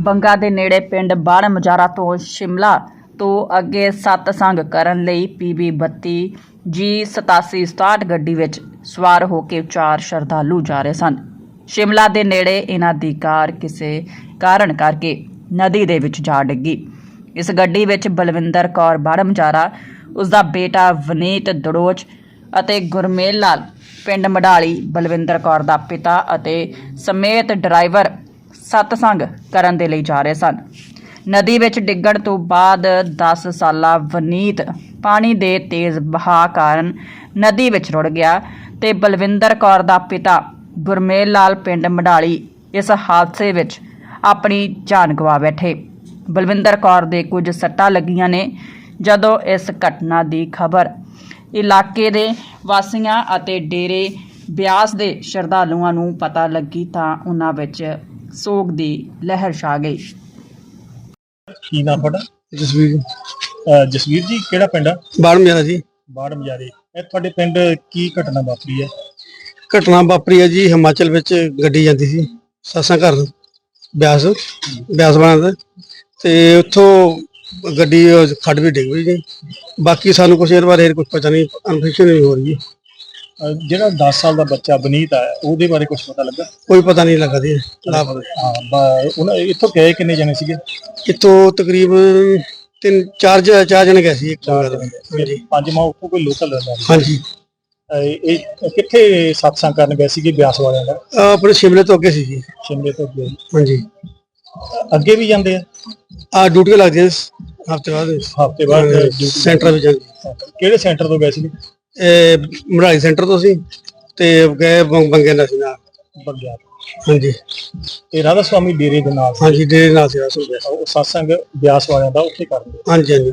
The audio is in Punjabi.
ਬੰਗਾ ਦੇ ਨੇੜੇ ਪਿੰਡ ਬਾੜ ਮਜਾਰਾ ਤੋਂ ਸ਼ਿਮਲਾ ਤੋਂ ਅੱਗੇ ਸਤਸੰਗ ਕਰਨ ਲਈ PB 32 G 8767 ਗੱਡੀ ਵਿੱਚ ਸਵਾਰ ਹੋ ਕੇ ਚਾਰ ਸ਼ਰਧਾਲੂ ਜਾ ਰਹੇ ਸਨ। ਸ਼ਿਮਲਾ ਦੇ ਨੇੜੇ ਇਹਨਾਂ ਦੀ ਕਾਰ ਕਿਸੇ ਕਾਰਨ ਕਰਕੇ ਨਦੀ ਦੇ ਵਿੱਚ ਜਾ ਡਿੱਗੀ। ਇਸ ਗੱਡੀ ਵਿੱਚ ਬਲਵਿੰਦਰ ਕੌਰ ਬਾੜਮਜਾਰਾ ਉਸ ਦਾ ਬੇਟਾ ਵਨੀਤ ਦੜੋਚ ਅਤੇ ਗੁਰਮੇਲ ਲਾਲ, ਪਿੰਡ ਮਡਾਲੀ, ਬਲਵਿੰਦਰ ਕੌਰ ਦਾ ਪਿਤਾ ਅਤੇ ਸਮੇਤ ਡਰਾਈਵਰ ਸਤਸੰਗ ਕਰਨ ਦੇ ਲਈ ਜਾ ਰਹੇ ਸਨ। ਨਦੀ ਵਿੱਚ ਡਿੱਗਣ ਤੋਂ ਬਾਅਦ 10 ਸਾਲਾ ਵਨੀਤ ਪਾਣੀ ਦੇ ਤੇਜ਼ ਵਹਾਅ ਕਾਰਨ ਨਦੀ ਵਿੱਚ ਰੁੜ ਗਿਆ ਤੇ ਬਲਵਿੰਦਰ ਕੌਰ ਦਾ ਪਿਤਾ ਗੁਰਮੇਲ ਲਾਲ ਪਿੰਡ ਮਡਾਲੀ ਇਸ ਹਾਦਸੇ ਵਿੱਚ ਆਪਣੀ ਜਾਨ ਗਵਾ ਬੈਠੇ। ਬਲਵਿੰਦਰ ਕੌਰ ਦੇ ਕੁਝ ਸੱਟਾਂ ਲੱਗੀਆਂ ਨੇ ਜਦੋਂ ਇਸ ਘਟਨਾ ਦੀ ਖਬਰ ਇਲਾਕੇ ਦੇ ਵਾਸੀਆਂ ਅਤੇ ਡੇਰੇ ਬਿਆਸ ਦੇ ਸ਼ਰਧਾਲੂਆਂ ਨੂੰ ਪਤਾ ਲੱਗੀ ਤਾਂ ਉਹਨਾਂ ਵਿੱਚ ਸੋਗ ਦੀ ਲਹਿਰ ਛਾ ਗਈ। ਕੀ ਨਾਮ ਤੁਹਾਡਾ? ਜਸਵੀਰ। ਅਹ ਜਸਵੀਰ ਜੀ ਕਿਹੜਾ ਪਿੰਡ ਆ? ਬਾੜ ਮੇਰਾ ਜੀ। ਬਾੜ ਮਜਾਰੇ। ਇਹ ਤੁਹਾਡੇ ਪਿੰਡ ਕੀ ਘਟਨਾ ਵਾਪਰੀ ਹੈ? ਘਟਨਾ ਵਾਪਰੀ ਹੈ ਜੀ ਹਿਮਾਚਲ ਵਿੱਚ ਗੱਡੀ ਜਾਂਦੀ ਸੀ ਸਾਸਾਂ ਘਰ ਬਿਆਸ ਬਿਆਸ ਬਣਾਉਂਦਾ ਤੇ ਉੱਥੋਂ ਗੱਡੀ ਉਹ ਖੱਡ ਵੀ ਡਿੱਗ ਜੀ। ਬਾਕੀ ਸਾਨੂੰ ਕੁਛ ਇਹਦੇ ਬਾਰੇ ਕੁਝ ਪਤਾ ਨਹੀਂ ਇਨਫੋਰਮੇਸ਼ਨ ਨਹੀਂ ਹੋ ਰਹੀ ਜੀ ਅਹ ਜਿਹੜਾ 10 ਸਾਲ ਦਾ ਬੱਚਾ ਬਨੀਤ ਆ ਉਹਦੇ ਬਾਰੇ ਕੁਝ ਪਤਾ ਲੱਗਾ? ਕੋਈ ਪਤਾ ਨਹੀਂ ਲੱਗਾ ਜੀ ਹਾਂ ਬ- ਉਹਨਾਂ ਇੱਥੋਂ ਗਏ ਕਿੰਨੇ ਜਣੇ ਸੀਗੇ? ਇੱਥੋਂ ਤਕਰੀਬਨ ਤਿੰਨ ਚਾਰ ਜ- ਚਾਰ ਜਣੇ ਗਏ ਸੀ ਇੱਕ ਜਗ੍ਹਾ ਤੇ। ਹਾਂਜੀ। ਪੰਜ ਮਾਹ ਉੱਥੋਂ ਕੋਈ ਲੋਕਲ ਰਹਿੰਦਾ ਸੀ। ਹਾਂਜੀ। ਅਹ ਇਹ ਕਿੱਥੇ ਸਤਸੰਗ ਕਰਨ ਗਏ ਸੀਗੇ ਬਿਆਸ ਵਾਲਿਆਂ ਦਾ? ਆਪਣੇ ਸ਼ਿਮਲੇ ਤੋਂ ਅੱਗੇ ਸੀ ਜੀ। ਸ਼ਿਮਲੇ ਤੋਂ ਗਏ ਹਾਂਜੀ। ਅੱਗੇ ਵੀ ਜਾਂਦੇ ਆ? ਆ ਡਿਊਟੀ ਲੱਗਦੀ ਹੈ ਹਫ਼ਤੇ ਬਾਅਦ। ਹਫ਼ਤੇ ਬਾਅਦ ਸੈਂਟਰ ਵਿੱਚ ਜਾਂਦੀ। ਕਿਹੜੇ ਸੈਂਟਰ ਤੋਂ ਗਏ ਸੀਗੇ ਮੜਾਈ ਸੈਂਟਰ ਤੋਂ ਸੀ ਤੇ ਗਏ ਬੰ- ਬੰਗੇ ਨਾਲ ਸੀ ਨਾਲ। ਬੰਗਿਆ ਹਾਂਜੀ। ਤੇ ਰਾਧਾ ਸਵਾਮੀ ਡੇਰੇ ਦੇ ਨਾਲ। ਹਾਂਜੀ ਡੇਰੇ ਨਾਲ ਸੀ ਰਸਮ ਉਹ ਸਤਸੰਗ ਬਿਆਸ ਵਾਲਿਆਂ ਦਾ ਉੱਥੇ ਕਰਦੇ। ਹਾਂਜੀ ਹਾਂਜੀ।